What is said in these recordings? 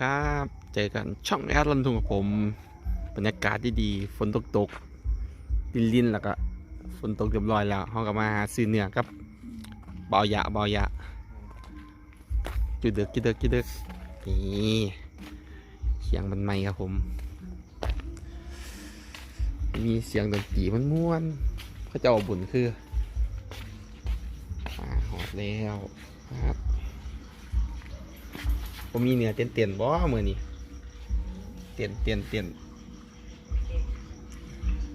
ครับ เจอกันช่องแอดลันทุงกับผม บรรยากาศดีๆฝนตกตกๆลินลินๆแล้วก็ฝนตกเรียบร้อยแล้วเขาก็มาหาซื้อเนื้อครับเบายะเบายะจุดเดึกจุดเดึกจุดเดึกนี่เสียงมันไม่ครับผม มีเสียงดนตรีมันม่วนๆเขาจะเอาบุญคือมาหอดแล้วครับ ผมมีเนื้อเตียนเตียนๆบ่มือนี่เตียนเตียนเตียน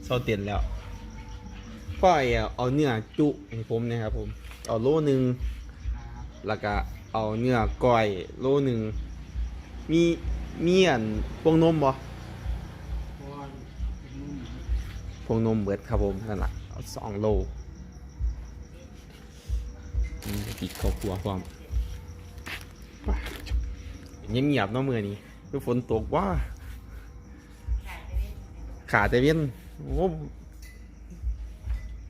เศร้าเตียนแล้วพ่อไอ้เอาเนื้อจุให้ผมนะครับผม เอาโลหนึ่งแล้วก็เอาเนื้อก้อยโลหนึ่งมีเมีอันพวงนมบ่พวงนมเบิดครับผมนั่นแหละเอาสองโลติดครอบครัวความไป เงียบเงียบๆเนาะมือนี้คือฝนตกว่าขาแต่เวียนโอ้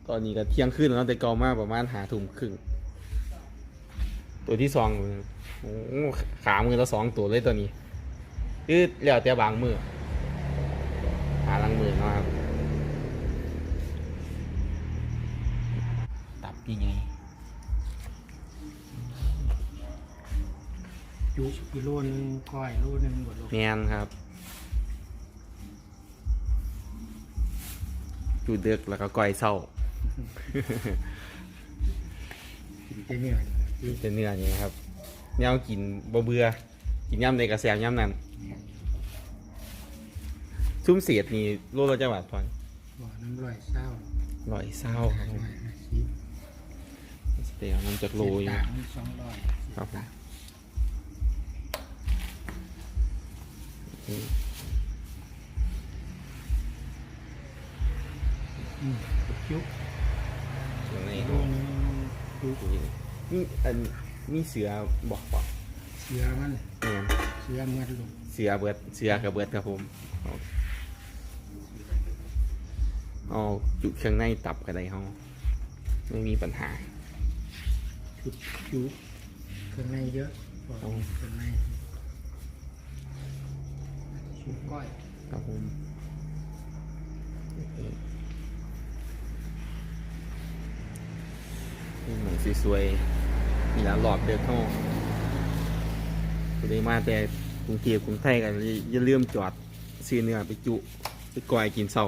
ตอนนี้ก็เที่ยงคืนแล้วเนาะแต่เก่ามากประมาณหาทุ่มครึ่งตัวที่สองโอ้ขามือละสองตัวเลยตัวนี้คือแล้วแต่บางมือหาลังมือเนาะครับตับยังไง จุกิโลนึงก้อยโลนึงหมดโลแมนครับจูเดือกแล้วก็ก้อยเศร้ากินแต่เนื้อนี่เป็นเนื้อนี่นะครับแนวกินบ่เบื่อกินย่ำในกระแสย่ำนั้นซุ้มเสียดนี่โลละจังหวัดพอนบ่อน้ำร้อยเศร้าร้อยเศร้าครับผมร้อยห้าสิบสเตียวน้ำจากโลอยู่ต่างมันสองร้อยครับผม อืมจุส่วนในโลนึงจุนี่อันมีเสือบอกบอกเสือมันเนี่ยเสือเมื่อลงเสือเบิดเสือกับเบิดครับผมเอาเอาจุเครื่องในตับกันได้เขาไม่มีปัญหาจุจุเครื่องในเยอะบ่อเอาเครื่องใน ก้อยครับผมนี่เหมือนสวยๆนี่ละหลอดเดือดเข้าได้มาแต่กรุงเทพกรุงไทยกันอย่าลืมจอดซื้อเนื้อไปจุไปก่อยกินเศร้า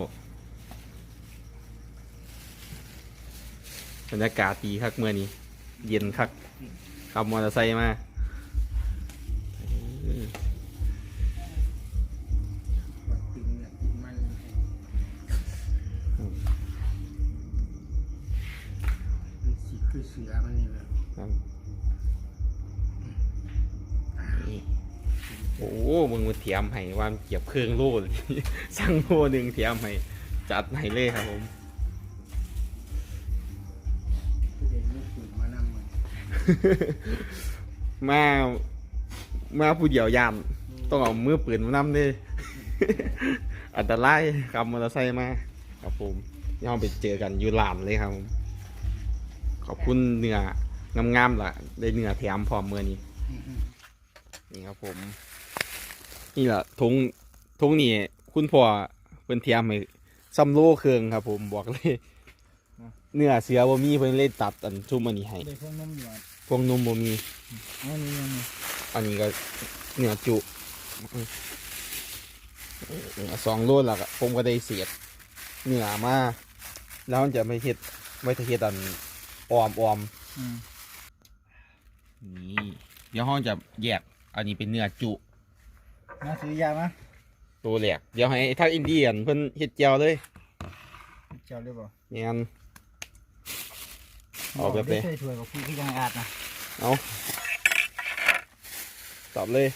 บรรยากาศดีคักเมื่อนี้ เย็นคักขับมอเตอร์ไซค์มา มึงมาเทียมให้วาเก็บเครื่องโล่สั่งโล่หนึ่งเทียมให้จัดให้เลยครับผมมามาผู้เดียวยามต้องเอามือปืนมานำเลยอันตรายขับมอเตอร์ไซค์มาครับผมย่อไปเจอกันอยู่ลานเลยครับผมขอบคุณเนื้องามๆล่ะ ได้เนื้อแถมพร้อมเมื่อนี้นี่ครับผม นี่แหละทงทงนี่คุณพ่อเพิ่นเทียมให้ซัมโลเครื่องครับ ผมบอกเลย เนื้อเสือบ่มีเพิ่นเลยตัดอันชุ่มอันนี้ให้ๆได้พวกน้ำหยอดพวกนมบ่มี อันนี้ยังไงอันนี้ก็เนื้อจุเนื้อสองโลแล้วก็ผมก็ได้เสียดเนื้อมาแล้วมันจะไม่เฮ็ดไม่ทะเฮ็ดอันออมออมอืมนี่เดี๋ยวห้องจะแยก อันนี้เป็นเนื้อจุ มาซื้อยามาตัวแหลกเดี๋ยวให้ทางอินเดียนเพิ่นเฮ็ดเจียวเลยเจ้าได้บ่นี่นเอาแบบไหนใส่ถ้วยกับพี่ที่ยังอาดนะเอาตอบเลย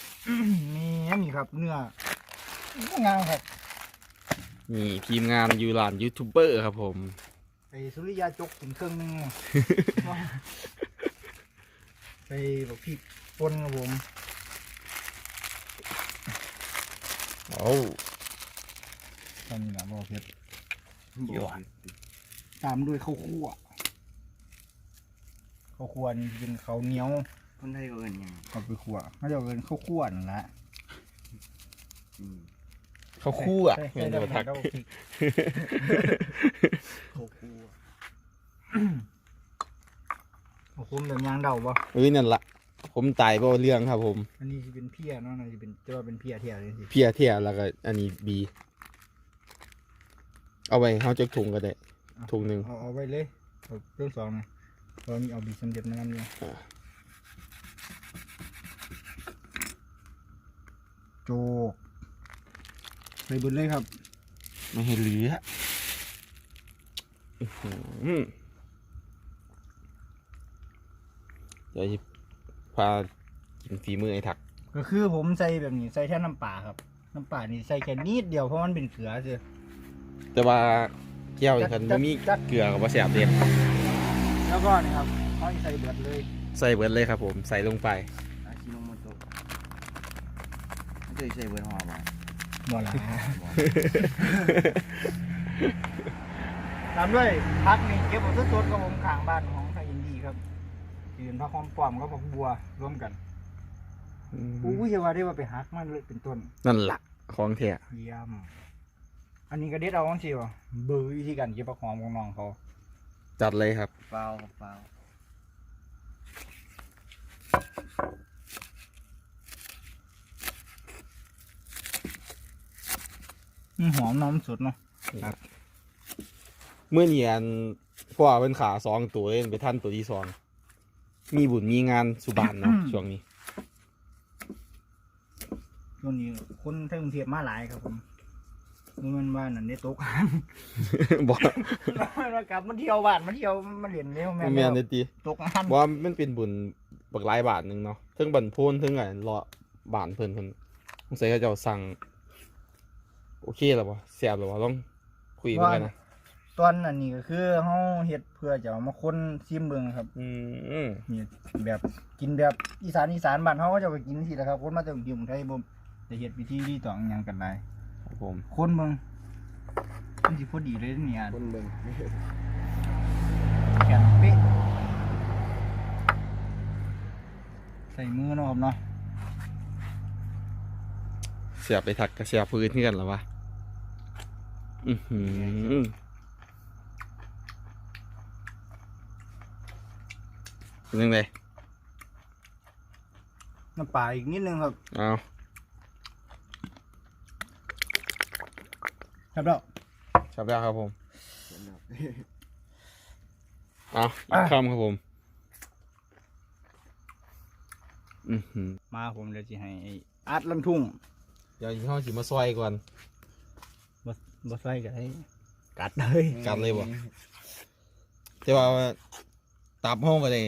มีอันนี้ครับเนื้องามครับนี่ทีมงานยูรานยูทูบเบอร์ครับผมไปสุริยาจกถึงเครื่องนึงไปบอกพี่ปนครับผม โอ้ตอนนี้นะบอกเพชรยอดตามด้วยข้าวคั่วข้าวคั่วนี่เป็นข้าวเหนียวคนไทยก็เอินหยังเอาไปคั่วเขาจะเป็นข้าวคั่วนั่นแหละอืมเขาคู่อะใช่แม่นใช่บ่ทักใช่ใช่โคกูอะโอ้ผมแบบยางเดาบ่เอ้ยนั่นล่ะ ผมตายเพราะเรื่องครับ ผม อันนี้สิเป็นเพียเนาะอันนี้เป็นจะว่าเป็นเพียเทียเลยสิเพียเทียแล้วก็อันนี้บี เอาไว้เฮาจักถุงก็ได้ ถุงหนึงเอาเอาไว้เลยเอาเรื่องสองนะเรามีเอาบีสำเร็จน้ำเนี่ยอ่า โจกใส่เบุญเลยครับไม่ให้เหลืออื้อหือเดี๋ยวจะ พากินฝีมือไอ้ถัก ก็คือผมใส่แบบนี้ใส่แค่น้ำปลาครับ น้ำปลานี่ใส่แค่นิดเดียวเพราะมันเป็นเกลือเสียแต่ว่าแก้วอีกคันจับ่ดมีจัดเกลือกับบ่แซ่บเด้แล้วก็นี่ครับเขาใส่เบิดเลยใส่เบิดเลยครับผมใส่ลงไปอาชิโนโมโตะไม่เคยใช้เบอร์หอมาหมดละตามด้วยพักนี่เก็บหมดทุกต้นกับผมข้างบ้านของไทยอินดีครับ ยืนพักหอมปลอมกับผักบัวร่วมกันอู้ยอย่าว่าได้ว่าไปหักมันเลยเป็นต้น นั่นล่ะของแท้เยี่ยมอันนี้ก็เด็ดเอาจังสิวะเบอร์วิธีการเก็บผักหอมของน้องเขา จัดเลยครับฟาวครับฟาวอืมหอมน้ำสดเนาะเมื่อนี้อันพ่อเป็นขาสองตัวเล่นไปท่านตัวที่สอง มีบุญมีงานสุบานเนาะช่วงนี้ช่วงนี้คนไทยกรุงเทพมาหลายครับผมมันว่านั่นได้ตกบอกมากลับมาเที่ยวบ้านมาเที่ยวมาเรียนเร็วแม่แม่นเด้ตีตกงานว่ามันเป็นบุญบักหลายบาทหนึงเนาะถึงบันโพนถึงไงรอบานเพิ่นเพิ่นสงสัยเขาเจะสั่ง โอเคแล้วบ่แซ่บแล้วบ่ลองคุยกันนะ ตอนอันนี้ก็คือเฮาเฮ็ดเพื่อจะเอามาคนซิมเบิงครับอืมนี่แบบกินแบบอีสานอีสานบ้านเฮาก็จะไปกินสิแหละครับ คนมาจากกรุงเทพไทยบ่จะเฮ็ดวิธีที่ต้องหยังกันได้ครับผมคนเบิ่งมันสิพอดีเลยเนี่ยคนเบิ่งแขนเป๊ะใส่มือเนาะครับเนาะเสียบไปทักกับเสียบพื้นที่กันแล้ววะอือหือ เป็นยังไงน้ำปลาอีกนิดนึงครับเอาครับแล้วชับแล้วครับผมเห็นแล้วเอาอีกคำครับผม อือหือมาผมเดี๋ยวสิให้ไอ้อาร์ตลำทุ่งเดี๋ยวยี่ห้อสิมาซอยก่อนบ่บ่ใส่ก็ได้กัดเลย กัดเลยบ่แต่ว่า ตับห้องก็ได้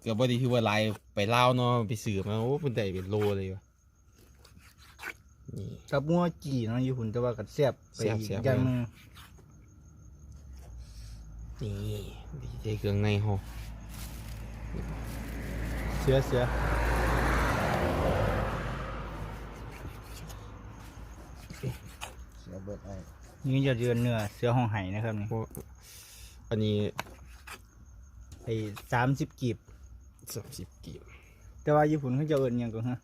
เกือบพอดีคือว่าไลายไปเล่าวเนาะไปสืบมาโอ้เป็นได้เป็นโลเลยวะนี่ กับงัวจีเนาะอยู่หุ่นแต่ว่ากัดแซ่บไปแซ่บอีกแซ่บอย่างหนึงนี่ดีใจเครื่องในห้องเสือเสือเสียเบิร์ดไอ้นี่จะเดือนเนื้อเสือห้องไห้นะครับนี่เพราะอันนี้ ไอ้สามสิบกีบ สามสิบกีบแต่ว่าญี่ปุ่นเขาจะเอิ้นหยังก็ฮะ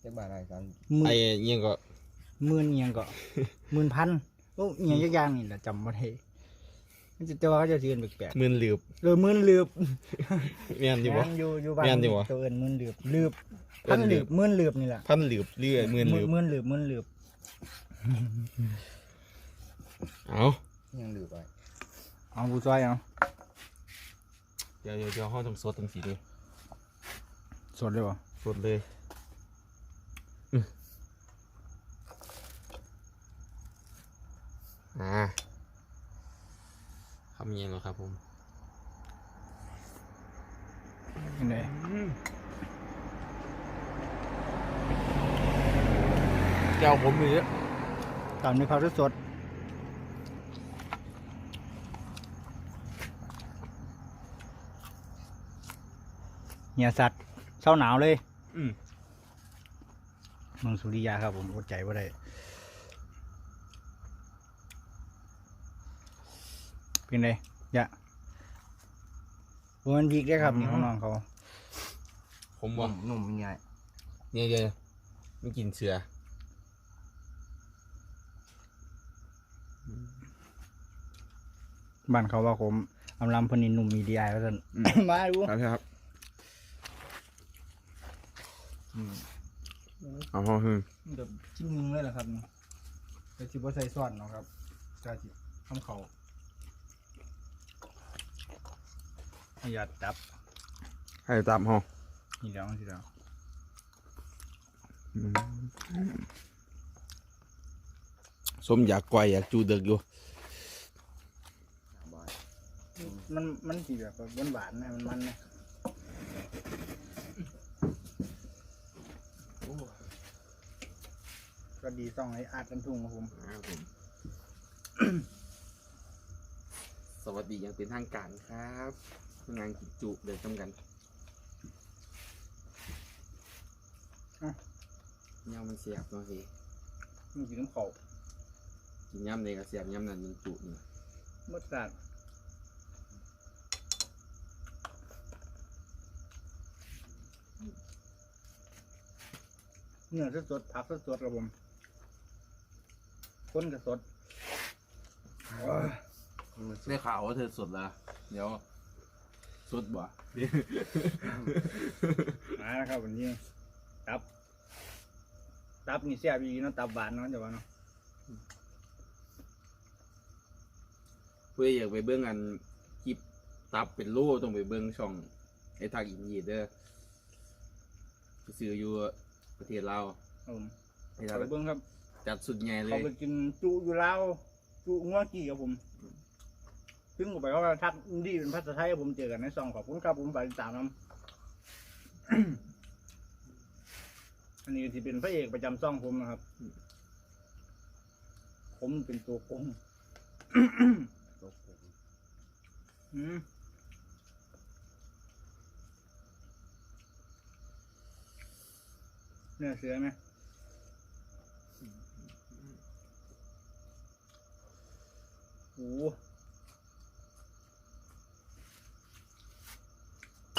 เจ้าบ้านไอ้กันหมื่นไอ้เงี้ยก็หมื่นอิหยังก็หมื่นพันโอ้อิหยังยักอย่างนี่แหละจำบ่ได้มันจะแต่ว่าเขาจะเดือนแปลกหมื่นหลืบๆเออหมื่นลืบแม่นอยู่บ่แม่นอยู่อยู่บ้านแม่นอยู่วะ ตัวเอิ้นหมื่นลืบลืบเอิ้พันนลืลืบบหมื่นลืบนี่แหละ พันหลืบเรื่อยหมื่นหลืบหมื่นลืบหมื่นลืบเอายังลืมไปเอาบูซอยเอา เดี๋ยวเดี๋ยวเดี๋ยวห้องต้องสดตั้งสีนี้สดเลยบ่สดเลยอื้ออ่าคำเย็นแล้วครับผมยังไงเจ้าผมมีเยอะตามด้วยข้าวสด เหี่ยสัตว์เศร้าหนาวเลยอืมงสุริยาครับผมอดใจว่าได้เป็นไงยะบมันพีกได้ครับนี่ของนองเขาผมว่าหนุ่มใหญ่เนี่ยเดียไม่กินเสือบ้านเขาว่าผมอำลำพนินหนุ่มมีดีไอแล้วท่านมาดูครับ เอาห้องขึ้นเดี๋ยวชิ้นหนึงเลยแหละครับนี่แต่ชิบว่าใส่ซอสเนาะครับกาจิทำเขาให้หยัดจับให้ตามห้องนี่แล้วนี่แล้วสมอยากไกวอยากจูเดึกอยู่บอยมันมันสีแบบหวานหวานๆนะมันมันนะโอ้ ก็ดีต้องให้อาดกันทุ่งครับผม ครับผม สวัสดีอย่างเป็นทางการครับงานกินจุเดินจำกันย่ำมันเสียบเนาะเฮ้มันกินน้ำเขากินย่ำเลยก็เสียบย่ำนั่นยิงจุนี่เมื่อสัตว์เนื้อสดๆผักสดๆครับผม คนก็สดได้ข่าวว่าเธอสดแล้วเดี๋ยวสดบ่มาแล้วครับวันนี้ตับ ตับนี่เสียบอีกเนาะตับหวานเนาะเดี๋ยวว่าเนาะเพื่ออยากไปเบื้องอันคลิปตับเป็นโล่ต้องไปเบื้องช่องไอ้ทางอินดีเด้อไปซื้ออยู่ประเทศลาวครับผมไอ้เอาทางไปเบิ้งครับ จัดสุดใหญ่เลเขาย ไปกินจุอยู่แล้วจุงัวกี่ครับผมซึ่งผมไปว่าทักอินดี้เป็นภาษาไทยผมเจอกันในซองขอบคุณครับผมไปติดตามน้ำ อันนี้ที่เป็นพระเอกประจำซ่องผมนะครับ ผมเป็นตัวโกงตกผมอืมเนื้อเสือไหม ผ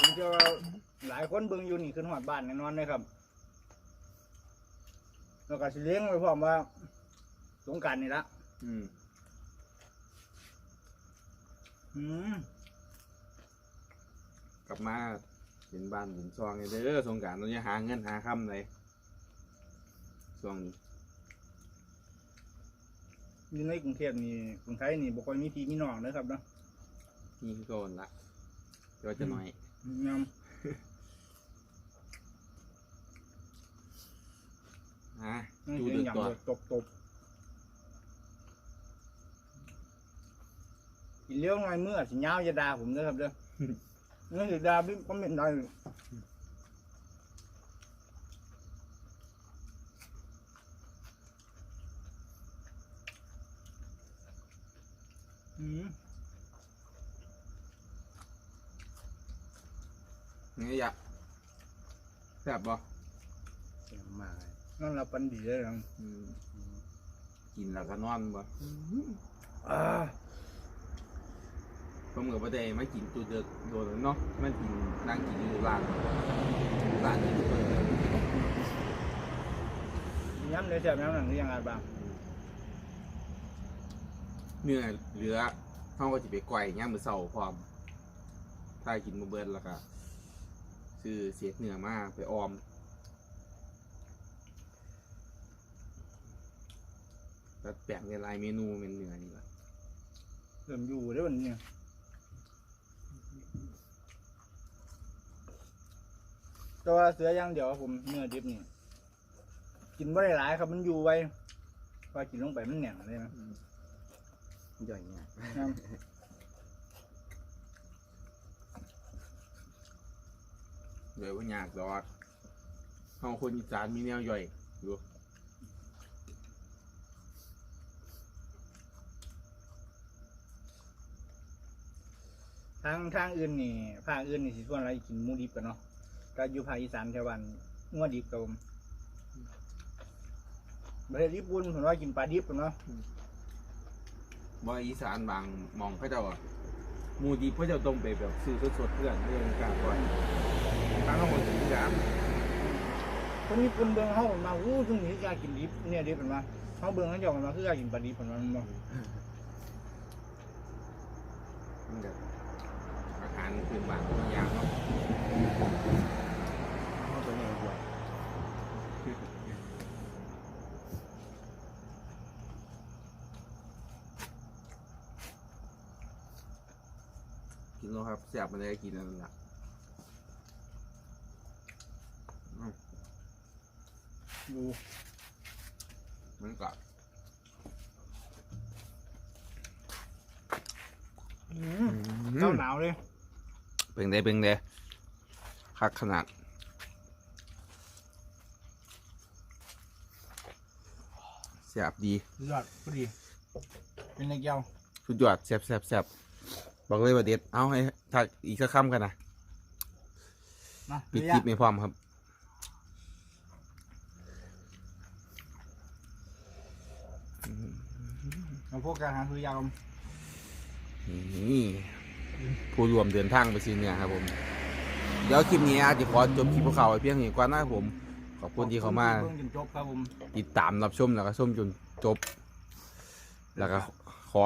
มเชื่อว่าหลายคนเบิ่งอยู่นี่ขึ้นหอดบ้านแน่นอนเลยครับ แล้วก็สิเลี้ยงไว้พร้อมว่าสงกรารนี่ละอืมอืมกลับมาเห็นบ้านเห็นซองเลยเด้อสงกรารตอนนี้หาเงินหาคำเลยช่วงนี้ อยู่ในกรุงเทพนี่กรุงไทยนี่บ่ค่อยมีพี่มีน้องเลยครับเนาะนี่คือโกนละเดี๋ยวจะหน่อยยำฮะนี่จูเสียดึงกยำตัวแบบตบตบกินเลี้ยวหน่อยเมื่อสิยาวจะด่าผมเด้อครับเด้อนี่สิด่าพี่คอมเมนต์ได้เลยอืม นี่อยากแซ่บบ่เสียงมากเลยนั่นเราปันดีเลยนะอืมกินแล้วก็นอนบ่อ่าผมกับประเดไม่กินจูดึกโดนเนาะมันกินนั่งกินอยู่ร้านร้านนี้ทุกคนย้ำเลยเสียบย้ำหนังหรือยังไงบ้าง เนื้อเหลือเขาก็จะไปไกวย่ามมือเสาพร้อม ถ้ากินมาเบิดแล้วก็ซื้อเศษเนื้อมาไปออม แล้วแปลงในลายเมนูเป็นเนื้อนี่แหละเริ่มอยู่ได้อวันนี้แต่ว่าเสืออย่างเดียวครับผมเนื้อดิบนี่กินไม่ได้หลายครับมันอยู่ไว้ว่ากินลงไปมันแหน่งเลยนะ ย่อยเนี่ยครับเดี๋ยวว่ายากดอกเขาคนอีสานมีแนวย่อยดูทางทางอื่นนี่ภาคอื่นนี่สิส่วนอะไรกินหมูดิบกันเนาะก็อยู่ภาคอีสานแถวบ้านงัวดิบกับผมประเทศญี่ปุ่นผมว่ากินปลาดิบกันเนาะ ว่าอีสานบางหมองเขาเจ้าอะหมูดีเขาเจ้าต้องไปแบบซื้อสดๆเพื่อนเรื่องการก่อนตั้งข้างบนถึงกันคนญี่ปุ่นเบิ่งเขามาอู้ช่วงนี้อยากกินดิบเนี่ยดิบเป็นว่าเขาเบิ่งเขาหยอกกันมาคืออยากกินปลาดิบเป็นว่ามันบ่มันแบบอาหารพื้นบ้านบางอย่างเนาะ เอาตัวนี้ดีกว่า กินแล้วครับแซ่บมาเลยกินนั่นแหละอืมดูมันก็อืมเจ้าหนาวเลยเป็นได้เป็นได้คักขนาดแซ่บดีสุดยอดพอดี เป็นเล็กยาวสุดยอดแซ่บแซ่บแซ่บ บอกเลยว่าเด็ด เอาให้ถ้าอีกสักคำกันนะนะปิดระคลิยะปไม่พร้อมครับเราพวกการหาคือยาวนี่ผู้รวมเดินทางไปซื้อเนี่ยครับผม เดี๋ยวคลิปนี้อาจจะขอจบคลิปพวกเขาไว้เพียงนี้ก่อนนะครับผม ขอบคุณที่เขามาเบิ่งจนจบครับผมติดตามรับชมแล้วก็ชมจนจบ แล้วก็ขอ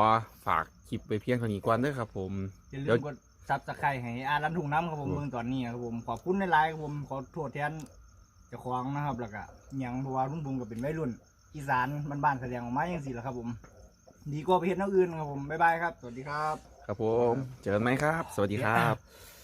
ฝาก คลิปไปเพียงเท่านี้ก่อนเด้อครับผม อย่าลืเดี๋ยวมกดซับสไครต์ให้อารันถุงน้ำครับผมอืมเมืองตอนนี้ครับผมขอบคุณในไลน์ครับผมขอโทษแทนเจ้าของนะครับแล้วก็หยังเพราะว่ารุ่นผมก็เป็นวัยรุ่น อีสานบ้านๆแสดงออกมาอย่างสิแหละครับผม ดีกว่าไปเฮ็ดแนวอื่นครับผมบ๊ายบายครับ สวัสดีครับ ครับผม เจอกันไหมครับ สวัสดีครับ